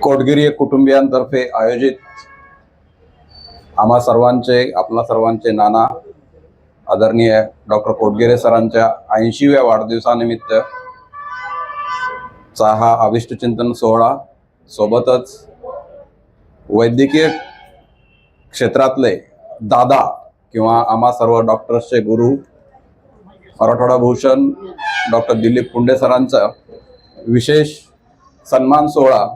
कोटगिरी कुटुंबियांतर्फे आयोजित आम्हा सर्वांचे आपणा सर्वांचे नाना आदरणीय डॉक्टर कोटगिरे सरांच्या ऐंशीव्या वाढदिवसानिमित्त चा हा अविष्टचिंतन सोहळा सोबतच वैद्यकीय क्षेत्रातले दादा किंवा आम्हा सर्व डॉक्टर्सचे गुरु मराठवाडा भूषण डॉक्टर दिलीप पुंडे सरांचं विशेष सन्मान सोहळा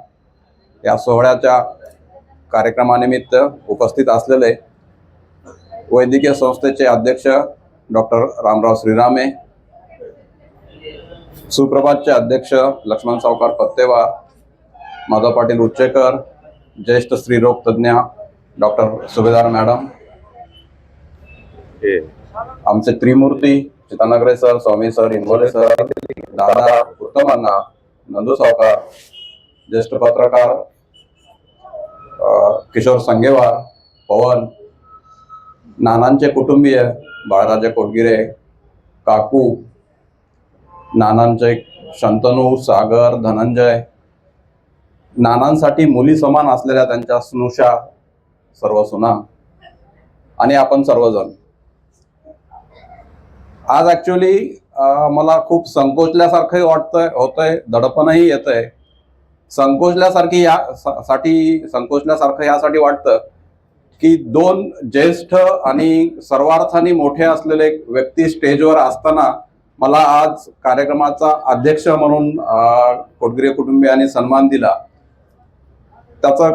या सोहळ्याच्या कार्यक्रमानिमित्त उपस्थित असलेले वैद्यकीय संस्थेचे अध्यक्ष डॉक्टर रामराव श्रीरामे सुप्रभातचे अध्यक्ष लक्ष्मण सावकार पत्तेवार माधव पाटील उच्चेकर ज्येष्ठ स्त्रीरोग तज्ज्ञ डॉक्टर सुभेदार मॅडम आमचे त्रिमूर्ती Chitanagare sir Swami sir Ingole sir दादा उत्तमांना नंदू सावकार ज्येष्ठ पत्रकार किशोर संगेवार पवन नानांचे कुटुंबीय बाळराजे कोटगिरे काकू नानांचे शंतनू सागर धनंजय नानांसाठी मुली समान असलेल्या त्यांच्या स्नुषा सर्व सुना. आणि आपण सर्वजण. आज ॲक्च्युली मला खूप संकोचल्यासारखंही वाटतंय होतंय दडपणही येतंय. संकोचल्यासारखी या साठी संकोचल्यासारखं यासाठी वाटतं की दोन ज्येष्ठ आणि सर्वार्थाने मोठे असलेले व्यक्ती स्टेजवर असताना मला आज कार्यक्रमाचा अध्यक्ष म्हणून कोटगिरे कुटुंबियांनी सन्मान दिला. त्याचा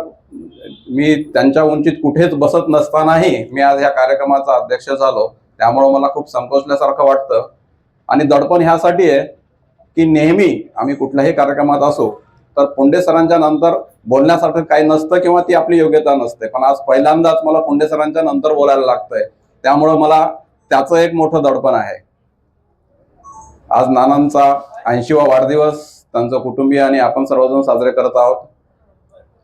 मी त्यांच्या उंचीत कुठेच बसत नसतानाही मी आज या कार्यक्रमाचा अध्यक्ष झालो. त्यामुळं मला खूप संकोचल्यासारखं वाटतं. आणि दडपण ह्यासाठी आहे की नेहमी आम्ही कुठल्याही कार्यक्रमात असो तर पुंडे सरांच्या नंतर बोलण्यासारखं काही नसतं किंवा ती आपली योग्यता नसते. पण आज पहिल्यांदाच मला पुंडे सरांच्या नंतर बोलायला लागतंय. त्यामुळं मला त्याचं एक मोठं दडपण आहे. आज नानांचा ऐंशीवा वाढदिवस त्यांचं कुटुंबीय आणि आपण सर्वजण साजरे करत आहोत.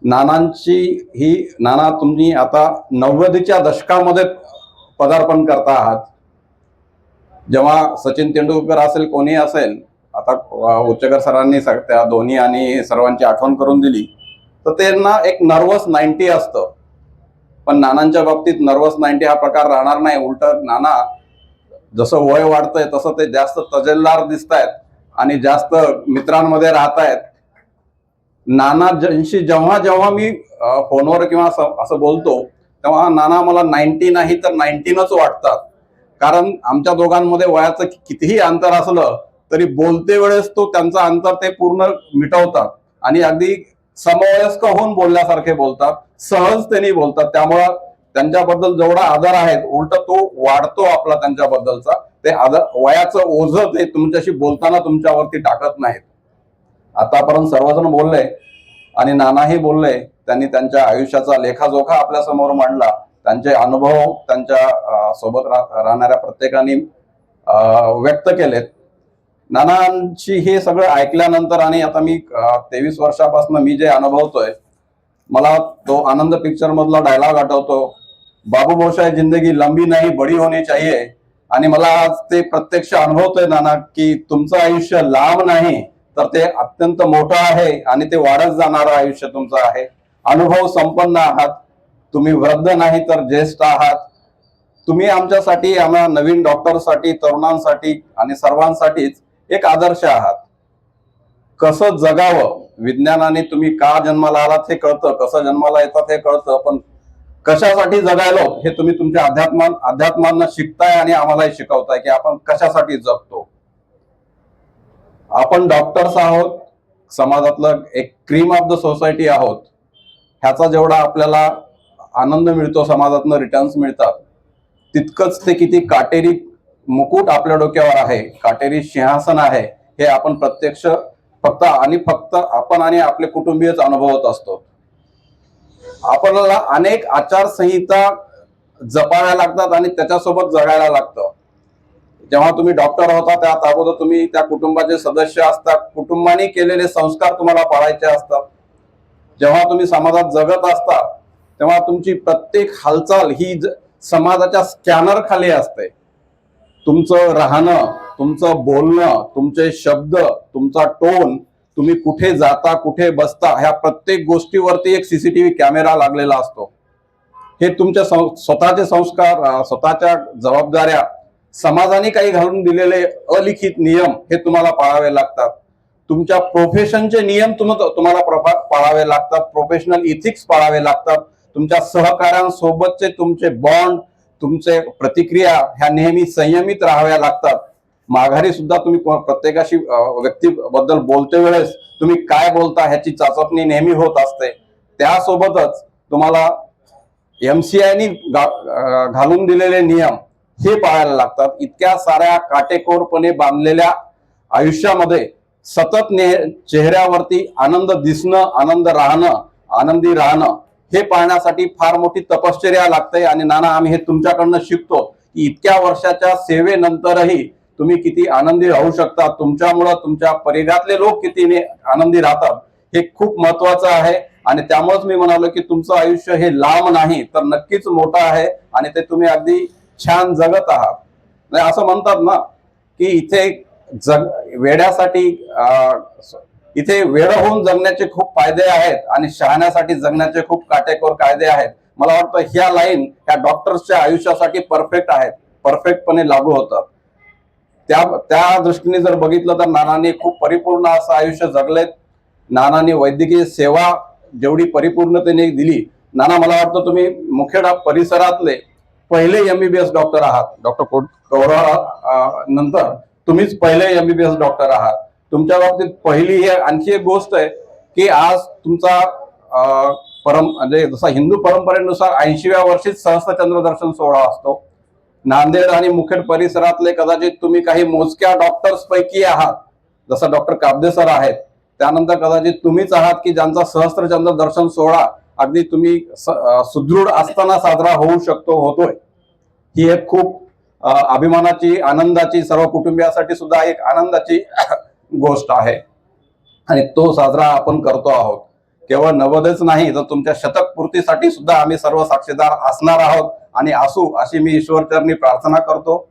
नानांची ही नाना तुम्ही आता नव्वदीच्या दशकामध्ये पदार्पण करता आहात. जेव्हा सचिन तेंडुलकर असेल कोणी असेल आता उच्चकर सरांनी त्या धोनी आणि सर्वांची आठवण करून दिली तर त्यांना एक नर्वस नाईन्टी असतं. पण नानांच्या बाबतीत नर्वस नाईन्टी हा प्रकार राहणार नाही. उलट नाना जसं वय वाढतंय तसं ते जास्त तजेलदार दिसत आहेत आणि जास्त मित्रांमध्ये राहत आहेत नाना ज्यांशी जेव्हा जेव्हा मी फोनवर किंवा असं असं बोलतो तेव्हा नाना मला नाईन्टी नाही तर नाईन्टीनच वाटतात. कारण आमच्या दोघांमध्ये वयाचं कितीही अंतर असलं तरी बोलते वेळेस तो त्यांचा अंतर ते पूर्ण मिटवतात. आणि अगदी समवयस्क होऊन बोलल्यासारखे बोलतात. सहज त्यांनी बोलतात. त्यामुळं त्यांच्याबद्दल जेवढा आदर आहे उलट तो वाढतो आपला त्यांच्याबद्दलचा. ते आदर वयाचं ओझ ते तुमच्याशी बोलताना तुमच्यावरती टाकत नाहीत. आतापर्यंत सर्वजण बोलले आणि नानाही बोलले त्यांनी त्यांच्या आयुष्याचा लेखाजोखा आपल्यासमोर मांडला. त्यांचे अनुभव त्यांच्यासोबत राहणाऱ्या प्रत्येकाने व्यक्त केलेत. नानांची हे सगळं ऐकल्यानंतर आणि आता मी तेवीस वर्षापासून मी जे अनुभवतोय मला तो आनंद पिक्चर मधला डायलॉग आठवतो. बाबू भोशाय जिंदगी लंबी नाही बडी होणी चाहिए. आणि मला आज ते प्रत्यक्ष अनुभवतोय नाना की तुमचं आयुष्य लांब नाही तर ते अत्यंत मोठं आहे आणि ते वाढत जाणारं आयुष्य तुमचं आहे. अनुभव संपन्न आहात. तुम्ही वृद्ध नाही तर ज्येष्ठ आहात. तुम्ही आमच्यासाठी आम्हा नवीन डॉक्टरसाठी तरुणांसाठी आणि सर्वांसाठीच एक आदर्श आहात. कसं जगावं? विज्ञानाने तुम्ही का जन्माला आलात हे कळतं. कसं जन्माला येतात हे कळतं. पण कशासाठी जगायलो हे तुम्ही तुमच्या अध्यात्मान अध्यात्मांना शिकताय आणि आम्हालाही शिकवताय की आपण कशासाठी जगतो. आपण डॉक्टर्स आहोत. समाजातलं एक क्रीम ऑफ द सोसायटी आहोत. ह्याचा जेवढा आपल्याला आनंद मिळतो समाजातनं रिटर्न्स मिळतात तितकंच ते किती काटेरी मुकुट आपल्या डोक्यावर आहे काटेरी सिंहासन आहे हे आपण प्रत्यक्ष फक्त आणि फक्त आपण आणि आपले कुटुंबीयच अनुभवत असतो. आपल्याला अनेक आचारसंहिता जपाव्या लागतात आणि त्याच्यासोबत जगायला लागतं. जेव्हा तुम्ही डॉक्टर होता त्यात अगोदर तुम्ही त्या कुटुंबाचे सदस्य असतात कुटुंबाने केलेले संस्कार तुम्हाला पाळायचे असतात. जेव्हा तुम्ही समाजात जगत असता तेव्हा तुमची प्रत्येक हालचाल ही समाजाच्या स्कॅनर खाली असते. तुमचं राहणं तुमचं बोलणं तुमचे शब्द तुमचा टोन तुम्ही कुठे जाता कुठे बसता ह्या प्रत्येक गोष्टीवरती एक सीसीटीव्ही कॅमेरा लागलेला असतो. हे तुमच्या सं- स्वतःचे संस्कार स्वतःच्या जबाबदाऱ्या समाजाने काही घालून दिलेले अलिखित नियम हे तुम्हाला पाळावे लागतात. तुमच्या प्रोफेशनचे नियम तुम्हाला प्रभात पाळावे लागतात प्रोफेशनल इथिक्स पाळावे लागतात. तुमच्या सहकाऱ्यांसोबतचे तुमचे बॉन्ड तुमचे प्रतिक्रिया ह्या नेहमी संयमित राहाव्या लागतात. माघारी सुद्धा तुम्ही प्रत्येकाशी व्यक्तीबद्दल बोलते वेळेस तुम्ही काय बोलता ह्याची चाचपणी नेहमी होत असते. त्यासोबतच तुम्हाला एमसीआयनी घालून दिलेले नियम हे पाळायला लागतात. इतक्या साऱ्या काटेकोरपणे बांधलेल्या आयुष्यामध्ये सतत ने चेहऱ्यावरती आनंद दिसणं आनंद राहणं आनंदी राहणं हे पाहण्यासाठी फार मोठी तपश्चर्या लागते. आणि नाना आम्ही हे तुमच्याकडनं शिकतो की इतक्या वर्षाच्या सेवेनंतरही तुम्ही किती आनंदी राहू शकता. तुमच्यामुळं तुमच्या परिघातले लोक किती आनंदी राहतात हे खूप महत्वाचं आहे. आणि त्यामुळेच मी म्हणालो की तुमचं आयुष्य हे लांब नाही तर नक्कीच मोठं आहे आणि ते तुम्ही अगदी छान जगत आहात. असं म्हणतात ना की इथे जग वेड्यासाठी इथे वेळ होऊन जगण्याचे खूप फायदे आहेत आणि शहाण्यासाठी जगण्याचे खूप काटेकोर कायदे आहेत. मला वाटतं ह्या लाईन ह्या डॉक्टर्सच्या आयुष्यासाठी परफेक्ट आहेत. परफेक्टपणे लागू होतात त्या त्या दृष्टीने जर बघितलं तर नानांनी खूप परिपूर्ण असं आयुष्य जगलेत. नानांनी वैद्यकीय सेवा जेवढी परिपूर्णतेने दिली. नाना मला वाटतं तुम्ही मुखेडा परिसरातले पहिले एमबीबीएस डॉक्टर आहात. डॉक्टर कौरव नंतर तुम्हीच पहिले एमबीबीएस डॉक्टर आहात. तुमच्या बाबतीत पहिली ही आणखी एक गोष्ट आहे की आज तुमचा परम म्हणजे जसा हिंदू परंपरेनुसार ऐंशीव्या वर्षीच सहस्त्रचंद्र दर्शन सोहळा असतो. नांदेड आणि मुखेड परिसरातले कदाचित तुम्ही काही मोजक्या डॉक्टर्स पैकी आहात. जसं डॉक्टर काबदे सर आहेत. त्यानंतर कदाचित तुम्हीच आहात की ज्यांचा सहस्त्रचंद्र दर्शन सोहळा अगदी तुम्ही स- सुदृढ असताना साजरा होऊ शकतो होतोय. ही एक खूप अभिमानाची आनंदाची सर्व कुटुंबियासाठी सुद्धा एक आनंदाची गोष्ट आहे. आणि तो साजरा आपण करतो आहोत. केवळ नवदच नाही तर तुमच्या शतक पूर्तीसाठी सुद्धा आम्ही सर्व साक्षीदार असणार आहोत आणि असू अशी मी ईश्वरचरणी प्रार्थना करतो.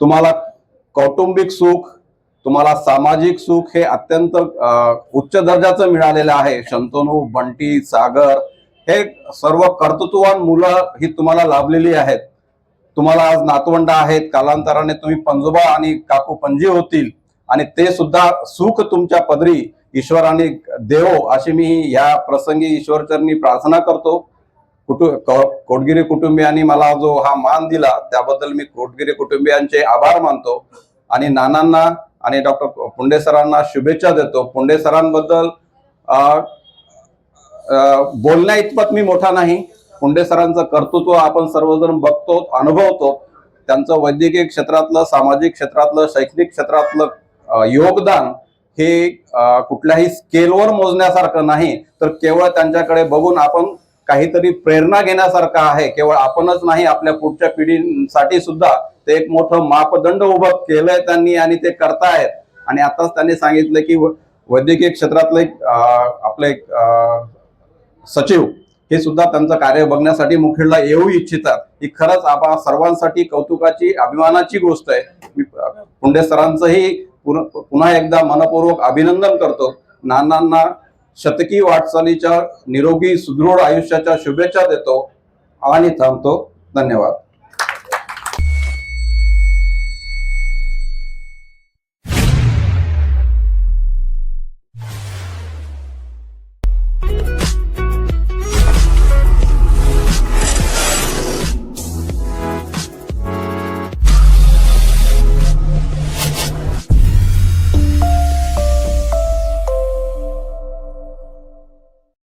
तुम्हाला कौटुंबिक सुख तुम्हाला सामाजिक सुख हे अत्यंत उच्च दर्जाचं मिळालेलं आहे. शंतनू बंटी सागर हे सर्व कर्तृत्ववान मुलं ही तुम्हाला लाभलेली आहेत. तुम्हाला आज नातवंड आहेत कालांतराने तुम्ही पंजोबा आणि काकू पंजी होतील आणि ते सुद्धा सुख तुमच्या पदरी ईश्वराने देवो अशी मी या प्रसंगी ईश्वरचरणी प्रार्थना करतो. कुटु कोटगिरी कुटुंबियांनी मला जो हा मान दिला त्याबद्दल मी कोटगिरी कुटुंबियांचे आभार मानतो आणि नानांना आणि डॉक्टर पुंडे सरांना शुभेच्छा देतो. पुंडे सरांबद्दल बोलण्या इतपत मी मोठा नाही. पुंडे सरांचं कर्तृत्व आपण सर्वजण बघतो अनुभवतो. त्यांचं वैद्यकीय क्षेत्रातलं सामाजिक क्षेत्रातलं शैक्षणिक क्षेत्रातलं योगदान हे कुठल्याही स्केलवर मोजण्यासारखं नाही. तर केवळ त्यांच्याकडे बघून आपण काहीतरी प्रेरणा घेण्यासारखं आहे. केवळ आपणच नाही आपल्या पुढच्या पिढीसाठी सुद्धा ते एक मोठं मापदंड उभं केलंय त्यांनी आणि ते करतायत. आणि आताच त्यांनी सांगितलं की व- वैद्यकीय क्षेत्रातले एक, आपले एक, सचिव हे सुद्धा त्यांचं कार्य बघण्यासाठी मुखेडला येऊ इच्छितात. ही खरंच आपण सर्वांसाठी कौतुकाची अभिमानाची गोष्ट आहे. पुंडे सरांचंही पुन्हा एकदा मनपूर्वक अभिनंदन करतो. नानांना शतकी वाटचालीच्या निरोगी सुदृढ आयुष्याच्या शुभेच्छा देतो आणि थांबतो. धन्यवाद.